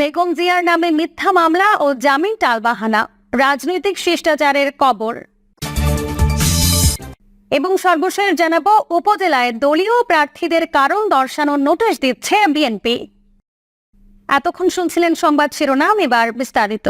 বেগম জিয়ার নামে মিথ্যা মামলা ও জামিন টালবাহানা, রাজনৈতিক শিষ্টাচারের কবর। এবং সর্বশেষ জানাব, উপজেলায় দলীয় প্রার্থীদের কারণ দর্শানোর নোটিশ দিচ্ছে বিএনপি। এতক্ষণ শুনছিলেন সংবাদ শিরোনাম, এবার বিস্তারিত।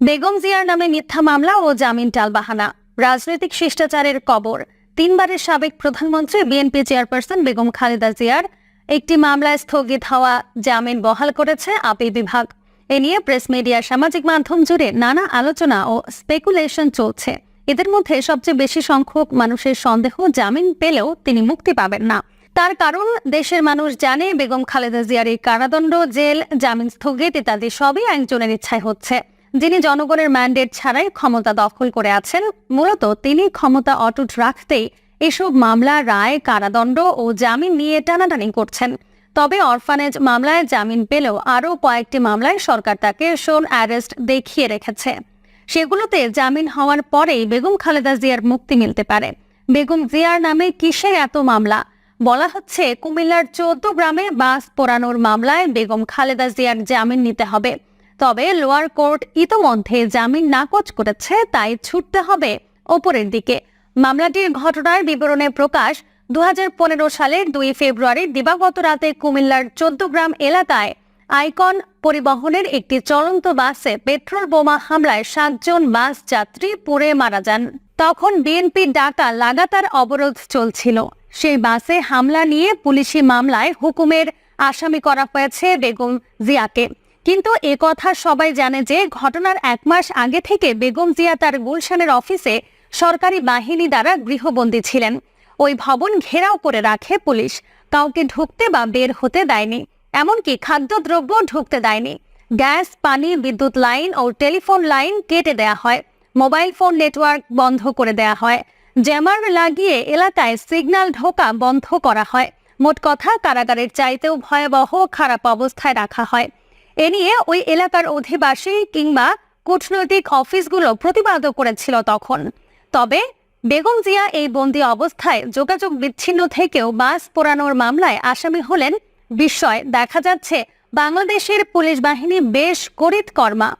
বেগম জিয়ার নামে মিথ্যা মামলা ও জামিন টালবাহানা, রাজনৈতিক শিষ্টাচারের কবর। তিনবারের সাবেক প্রধানমন্ত্রী, বিএনপি চেয়ারপারসন বেগম খালেদা জিয়ার একটি মামলায় স্থগিত হওয়া জামিন বহাল করেছে আপিল বিভাগ। এ নিয়ে প্রেস মিডিয়া সামাজিক মাধ্যম জুড়ে নানা আলোচনা ও স্পেকুলেশন চলছে। এদের মধ্যে সবচেয়ে বেশি সংখ্যক মানুষের সন্দেহ জামিন পেলেও তিনি মুক্তি পাবেন না। তার কারণ, দেশের মানুষ জানে বেগম খালেদা জিয়ার এই কারাদণ্ড, জেল, জামিন স্থগিত ইত্যাদি সবই একজনের ইচ্ছায় হচ্ছে। যিনি জনগণের ম্যান্ডেট ছাড়াই ক্ষমতা দখল করে আছেন, মূলত তিনি ক্ষমতা অটুট রাখতেই এসব মামলা, রায়, কারাদণ্ড ও জামিন নিয়ে টানাটানি করছেন। তবে অরফানেজ মামলায় জামিন পেলেও আরও কয়েকটি মামলায় সরকার তাকে শোন অ্যারেস্ট দেখিয়ে রেখেছে। সেগুলোতে জামিন হওয়ার পরেই বেগম খালেদা জিয়ার মুক্তি মিলতে পারে। বেগম জিয়ার নামে কিসের এত মামলা? বলা হচ্ছে, কুমিল্লার চৌদ্দ গ্রামে বাস পোড়ানোর মামলায় বেগম খালেদা জিয়ার জামিন নিতে হবে। তবে লোয়ার কোর্ট ইতোমধ্যে জামিন নাকচ করেছে, তাই ছুটতে হবে ওপরের দিকে। মামলাটির ঘটনার বিবরণে প্রকাশ দু হাজার পনেরো সালের দুই ফেব্রুয়ারি দিবাগত রাতে কুমিল্লার চোদ্দগ্রাম এলাকায় আইকন পরিবহনের একটি চলন্ত বাসে পেট্রোল বোমা হামলায় সাতজন বাস যাত্রী পুড়ে মারা যান। তখন বিএনপির ডাকা লাগাতার অবরোধ চলছিল। সেই বাসে হামলা নিয়ে পুলিশি মামলায় হুকুমের আসামি করা হয়েছে বেগম জিয়াকে। কিন্তু কথা সবাই জানে যে, ঘটনার এক মাস আগে থেকে বেগম জিয়া তার গুলশানের অফিসে সরকারি বাহিনী দ্বারা গৃহবন্দী ছিলেন। ওই ভবন ঘেরাও করে রাখে পুলিশ। কাউকে ঢুকতে বা বের হতে দেয়নি। এমনকি খাদ্যদ্রব্য ঢুকতে দেয়নি। গ্যাস, পানি, বিদ্যুৎ লাইন ও টেলিফোন লাইন কেটে দেয়া হয়। মোবাইল ফোন নেটওয়ার্ক বন্ধ করে দেয়া হয়। জ্যামার লাগিয়ে এলাকায় সিগন্যাল ঢোকা বন্ধ করা হয়। মোট কথা, কারাগারের চাইতেও ভয়াবহ, খারাপ অবস্থায় রাখা হয়। এ নিয়ে ওই এলাকার অধিবাসী কিংবা কূটনৈতিক অফিসগুলো প্রতিবাদও করেছিল তখন। তবে বেগম জিয়া এই বন্দি অবস্থায় যোগাযোগ বিচ্ছিন্ন থেকেও বাস পোড়ানোর মামলায় আসামি হলেন বিস্ময়। দেখা যাচ্ছে, বাংলাদেশের পুলিশ বাহিনী বেশ করিত কর্মা।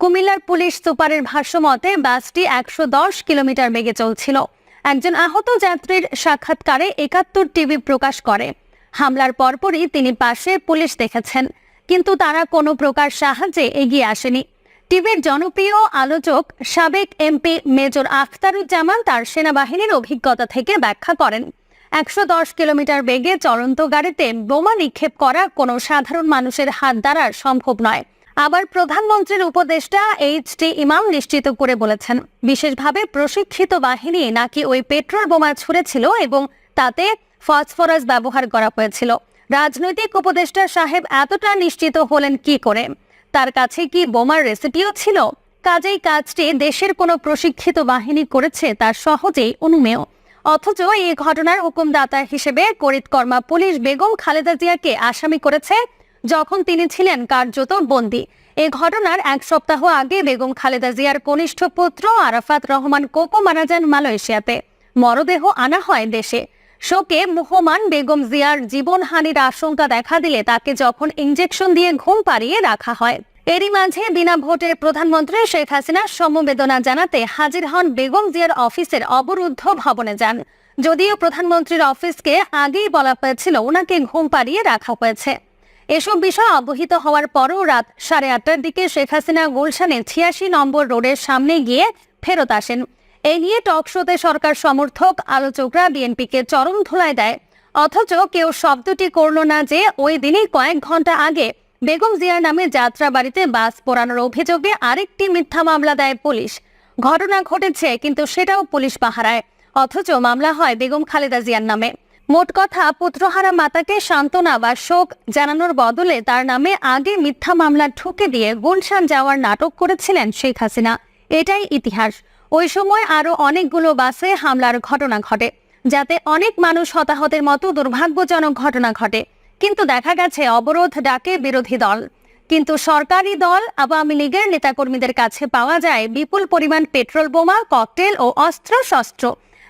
কুমিল্লার পুলিশ সুপারের ভাষ্যমতে বাসটি একশো দশ কিলোমিটার বেগে চলছিল। একজন আহত যাত্রীর সাক্ষাৎকারে একাত্তর টিভি প্রকাশ করে। হামলার পরপরই তিনি পাশে পুলিশ দেখেছেন, কিন্তু তারা কোনো প্রকার সাহায্যে এগিয়ে আসেনি। টিভির জনপ্রিয় আলোচক সাবেক এমপি মেজর আখতারুজ্জামান তার সেনাবাহিনীর অভিজ্ঞতা থেকে ব্যাখ্যা করেন। একশো দশ কিলোমিটার বেগে চলন্ত গাড়িতে বোমা নিক্ষেপ করা কোনো সাধারণ মানুষের হাত দ্বারা সম্ভব নয়। আবার প্রধানমন্ত্রীর উপদেষ্টা এইচ টি ইমাম নিশ্চিত করে বলেছেন, বিশেষভাবে প্রশিক্ষিত বাহিনী নাকি ওই পেট্রোল বোমা ছুড়েছিল এবং তাতে ফসফরাস ব্যবহার করা হয়েছিল। রাজনৈতিক উপদেষ্টা সাহেব এতটা নিশ্চিত হলেন কি করে? তার কাছে কি বোমার রেসিপিও ছিল? কাজেই কাজটি দেশের কোনো প্রশিক্ষিত বাহিনী করেছে তার সহজেই অনুমেয়। অথচ এই ঘটনার হুকুমদাতা হিসেবে করিতকর্মা পুলিশ বেগম খালেদা জিয়াকে আসামি করেছে যখন তিনি ছিলেন কার্যত বন্দী। এ ঘটনার এক সপ্তাহ আগে বেগম খালেদা জিয়ার কনিষ্ঠ পুত্র আরাফাত রহমান কোকো মারা যান মালয়েশিয়াতে। মরদেহ আনা হয় দেশে। শোকে মুহমান বেগম জিয়ার জীবনহানির আশঙ্কা দেখা দিলে তাকে যখন ইঞ্জেকশন দিয়ে ঘুম পাড়িয়ে রাখা হয়। এরই মাঝে বিনা ভোটে প্রধানমন্ত্রী শেখ হাসিনার সমবেদনা জানাতে হাজির হন বেগম জিয়ার অফিসের অবরুদ্ধ ভবনে যান। যদিও প্রধানমন্ত্রীর অফিসকে আগেই বলা হয়েছিল ওনাকে ঘুম পাড়িয়ে রাখা হয়েছে। এসব বিষয় অবহিত হওয়ার পরও রাত সাড়ে আটটার দিকে শেখ হাসিনা গুলশানে ছিয়াশি নম্বর রোডের সামনে গিয়ে ফেরত আসেন। এই নিয়ে টক শোতে সরকার সমর্থক আলোচকরা বিএনপিকে চরম ধুলায় দেয়। অথচ কেউ শব্দটি করল না যে ওই দিনই কয়েক ঘণ্টা আগে বেগম জিয়ার নামে যাত্রা বাড়িতে বাস পোড়ানোর অভিযোগে আরেকটি মিথ্যা মামলা দেয় পুলিশ। ঘটনা ঘটেছে, কিন্তু সেটাও পুলিশ পাহারায়। অথচ মামলা হয় বেগম খালেদা জিয়ার নামে। মোট কথা, পুত্রহারা মাতাকে সান্ত্বনা বা শোক জানানোর বদলে তার নামে আগে মিথ্যা মামলা ঠুকে দিয়ে গুলশান যাওয়ার নাটক করেছিলেন শেখ হাসিনা। এটাই ইতিহাস। ওই সময় আরও অনেকগুলো বাসে হামলার ঘটনা ঘটে, যাতে অনেক মানুষ হতাহতের মতো দুর্ভাগ্যজনক ঘটনা ঘটে। কিন্তু দেখা গেছে অবরোধ ডাকে বিরোধী দল। কিন্তু সরকারি দল আওয়ামী লীগের নেতাকর্মীদের কাছে পাওয়া যায় বিপুল পরিমাণ পেট্রোল বোমা, ককটেল ও অস্ত্র শস্ত্র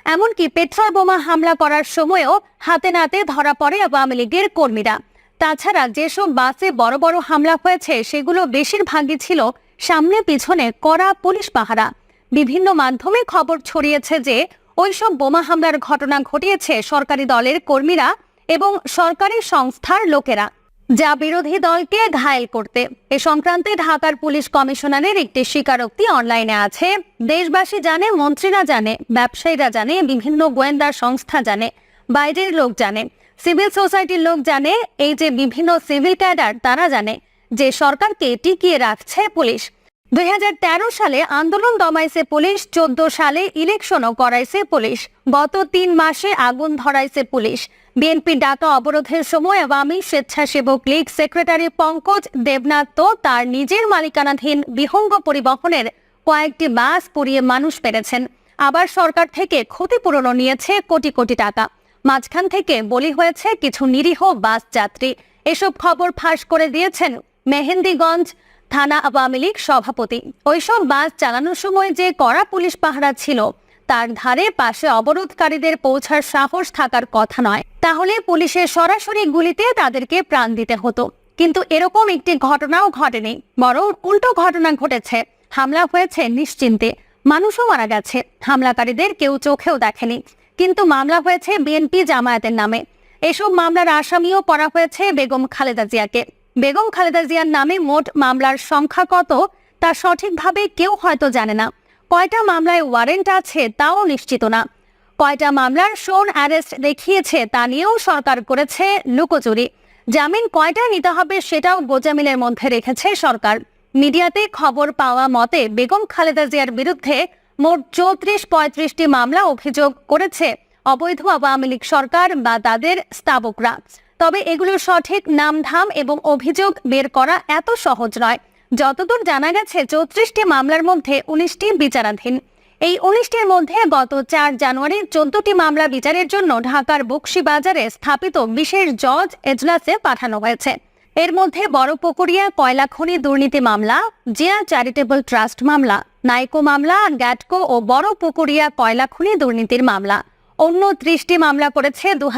এমনকি পেট্রোল বোমা হামলা করার সময়ও হাতে নাতে ধরা পড়ে আওয়ামী লীগের কর্মীরা। তাছাড়া যেসব বাসে বড় বড় হামলা হয়েছে, সেগুলো বেশিরভাগই ছিল সামনে পিছনে কড়া পুলিশ পাহারা। বিভিন্ন মাধ্যমে খবর ছড়িয়েছে যে ওইসব বোমা হামলার ঘটনা ঘটিয়েছে সরকারি দলের কর্মীরা এবং সরকারি সংস্থার লোকেরা, যা বিরোধী দলকে ঘায়েল করতে। এ সংক্রান্তে ঢাকার পুলিশ কমিশনারের একটি স্বীকারোক্তি অনলাইনে আছে। দেশবাসী জানে, মন্ত্রীরা জানে, ব্যবসায়ীরা জানে, বিভিন্ন গোয়েন্দা সংস্থা জানে, বাইরের লোক জানে, সিভিল সোসাইটির লোক জানে, এই যে বিভিন্ন সিভিল ক্যাডার, তারা জানে যে সরকারকে টিকিয়ে রাখছে পুলিশ। দুই হাজার তেরো সালে আন্দোলন দমাইছে পুলিশ, চোদ্দ সালে ইলেকশনও করাইছে পুলিশ। গত তিন মাসে আগুন ধরাইছে পুলিশ। বিএনপি ডাকা অবরোধের সময় আওয়ামী স্বেচ্ছাসেবক লীগ সেক্রেটারি পঙ্কজ দেবনাথ তো তার নিজের মালিকানাধীন বিহঙ্গ পরিবহনের কয়েকটি বাস পুড়িয়ে মানুষ পেরেছেন। আবার সরকার থেকে ক্ষতিপূরণও নিয়েছে কোটি কোটি টাকা। মাঝখান থেকে বলি হয়েছে, কিছু নিরীহ বাস যাত্রী। এসব খবর ফাঁস করে দিয়েছেন মেহেন্দিগঞ্জ থানা আওয়ামী লীগ সভাপতি। ওইসব বাস চালানোর সময় যে কড়া পুলিশ পাহারা ছিল, তার ধারে পাশে অবরোধকারীদের পৌঁছার সাহস থাকার কথা নয়। তাহলে পুলিশের সরাসরি গুলিতে তাদেরকে প্রাণ দিতে হতো। কিন্তু এরকম একটি ঘটনাও ঘটেনি, বরং উল্টো ঘটনা ঘটেছে। হামলা হয়েছে নিশ্চিন্তে। মানুষও মারা গেছে। হামলাকারীদের কেউ চোখেও দেখেনি। কিন্তু মামলা হয়েছে বিএনপি জামায়াতের নামে। এসব মামলার আসামিও করা হয়েছে বেগম খালেদা জিয়াকে। বেগম খালেদা জিয়ার নামে মোট মামলার সংখ্যা কত তা সঠিকভাবে কেউ হয়তো জানে না। কয়টা মামলায় ওয়ারেন্ট আছে তাও নিশ্চিত না। কয়টা মামলার শোন অ্যারেস্ট দেখিয়েছে তা নিয়েও সরকার করেছে লুকোচুরি। জামিন কয়টা নিতে হবে সেটাও গোজামিনের মধ্যে রেখেছে সরকার। মিডিয়াতে খবর পাওয়া মতে বেগম খালেদা জিয়ার বিরুদ্ধে মোট চৌত্রিশ পঁয়ত্রিশটি মামলা অভিযোগ করেছে। অবৈধ আওয়ামী লীগ সরকার বা তাদের স্তাবকরা। তবে এগুলোর সঠিক নামধাম এবং অভিযোগ বের করা এত সহজ নয়। যতদূর জানা গেছে, চৌত্রিশটি মামলার মধ্যে উনিশটি বিচারাধীন। এই উনিশটির মধ্যে গত চার জানুয়ারি চোদ্দটি মামলা বিচারের জন্য ঢাকার বক্সিবাজারে স্থাপিত বিশেষ জজ এজলাসে পাঠানো হয়েছে। এর মধ্যে বড় পুকুরিয়া, কয়লা খনি দুর্নীতি মামলা, জিয়া চ্যারিটেবল ট্রাস্ট মামলা, নাইকো মামলা, গ্যাটকো ও বড় পুকুরিয়া, কয়লা খনি দুর্নীতির মামলা। অন্য ত্রিশটি মামলা করেছে দু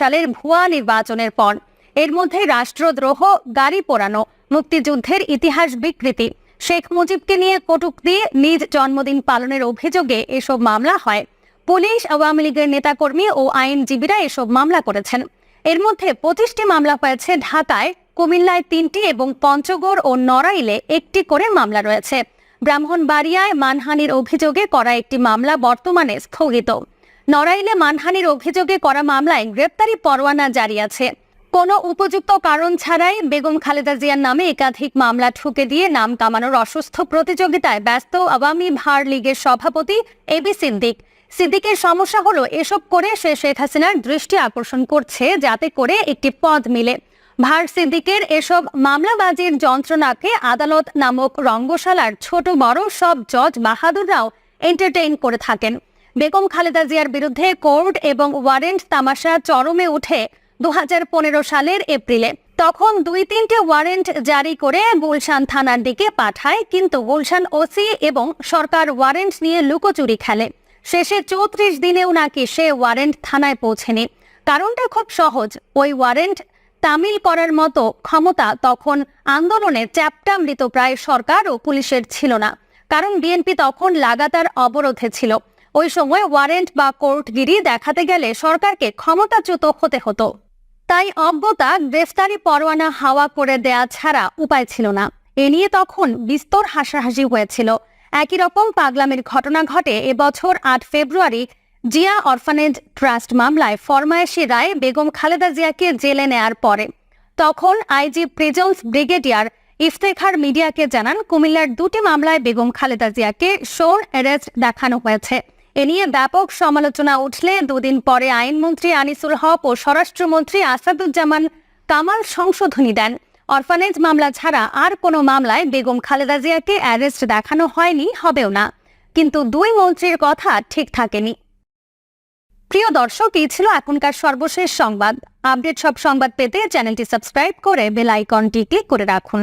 সালের ভুয়া নির্বাচনের পর। এর মধ্যে রাষ্ট্রদ্রোহ, গাড়ি পোড়ানো, মুক্তিযুদ্ধের ইতিহাস বিকৃতি। শেখ মুজিবকে নিয়ে কটূক্তি, নিজ জন্মদিন পালনের অভিযোগে এসব মামলা হয়। পুলিশ, আওয়ামী লীগের নেতাকর্মী ও আইনজীবীরা এসব মামলা করেছেন। এর মধ্যে পঁচিশটি মামলা হয়েছে ঢাকায়, কুমিল্লায় তিনটি এবং পঞ্চগড় ও নড়াইলে একটি করে মামলা রয়েছে। ব্রাহ্মণবাড়িয়ায় মানহানির অভিযোগে করা একটি মামলা বর্তমানে স্থগিত। নড়াইলে মানহানির অভিযোগে করা মামলায় গ্রেপ্তারি পরোয়ানা জারি আছে। কোনো উপযুক্ত কারণ ছাড়াই বেগম খালেদা জিয়ার নামে একাধিক মামলা ঠুকে দিয়ে নাম কামানোর অসুস্থ প্রতিযোগিতায় ব্যস্ত আওয়ামী ভার লীগের সভাপতি এবি সিদ্দিক। সিদ্দিকের সমস্যা হলো এসব করে সে শেখ হাসিনার দৃষ্টি আকর্ষণ করছে, যাতে করে একটি পদ মিলে। ভার সিদ্দিকের এসব মামলাবাজির যন্ত্রণাকে আদালত নামক রঙ্গশালার ছোট বড় সব জজ বাহাদুররাও এন্টারটেইন করে থাকেন। বেগম খালেদা জিয়ার বিরুদ্ধে কোর্ট এবং ওয়ারেন্ট তামাশা চরমে উঠে দু হাজার পনেরো সালের এপ্রিলে। তখন দুই তিনটে ওয়ারেন্ট জারি করে গুলশান থানার দিকে পাঠায়, কিন্তু গুলশান ওসি এবং সরকার ওয়ারেন্ট নিয়ে লুকোচুরি খেলে। শেষে চৌত্রিশ দিনেও নাকি সে ওয়ারেন্ট থানায় পৌঁছেনি। কারণটা খুব সহজ, ওই ওয়ারেন্ট তামিল করার মতো ক্ষমতা তখন আন্দোলনে চ্যাপটা মৃতপ্রায় সরকার ও পুলিশের ছিল না। কারণ বিএনপি তখন লাগাতার অবরোধে ছিল। ওই সময় ওয়ারেন্ট বা কোর্টগিরি দেখাতে গেলে সরকারকে ক্ষমতাচ্যুত হতে হতো। তাই অজ্ঞতা, গ্রেফতারি, পরোয়ানা, হাওয়া করে দেয়া ছাড়া উপায় ছিল না। এ নিয়ে তখন বিস্তর হাসাহাসি হয়েছিল। একই রকম পাগলামের ঘটনা ঘটে এবছর আট ফেব্রুয়ারি জিয়া অরফানেজ ট্রাস্ট মামলায় ফরমায়েশি রায় বেগম খালেদা জিয়াকে জেলে নেয়ার পরে। তখন আইজি প্রিজন্স ব্রিগেডিয়ার ইফতেখার মিডিয়াকে জানান, কুমিল্লার দুটি মামলায় বেগম খালেদা জিয়াকে শোর অ্যারেস্ট দেখানো হয়েছে। এ নিয়ে ব্যাপক সমালোচনা উঠলে দুদিন পরে আইনমন্ত্রী আনিসুল হক ও স্বরাষ্ট্রমন্ত্রী আসাদুজ্জামান কামাল সংশোধনী দেন। অরফানেজ মামলা ছাড়া আর কোনো মামলায় বেগম খালেদা জিয়াকে অ্যারেস্ট দেখানো হয়নি, হবেও না। কিন্তু দুই মন্ত্রীর কথা ঠিক থাকেনি। প্রিয় দর্শক, এই ছিল এখনকার সর্বশেষ সংবাদ। আপডেট সব সংবাদ পেতে চ্যানেলটি সাবস্ক্রাইব করে বেল আইকনটি ক্লিক করে রাখুন।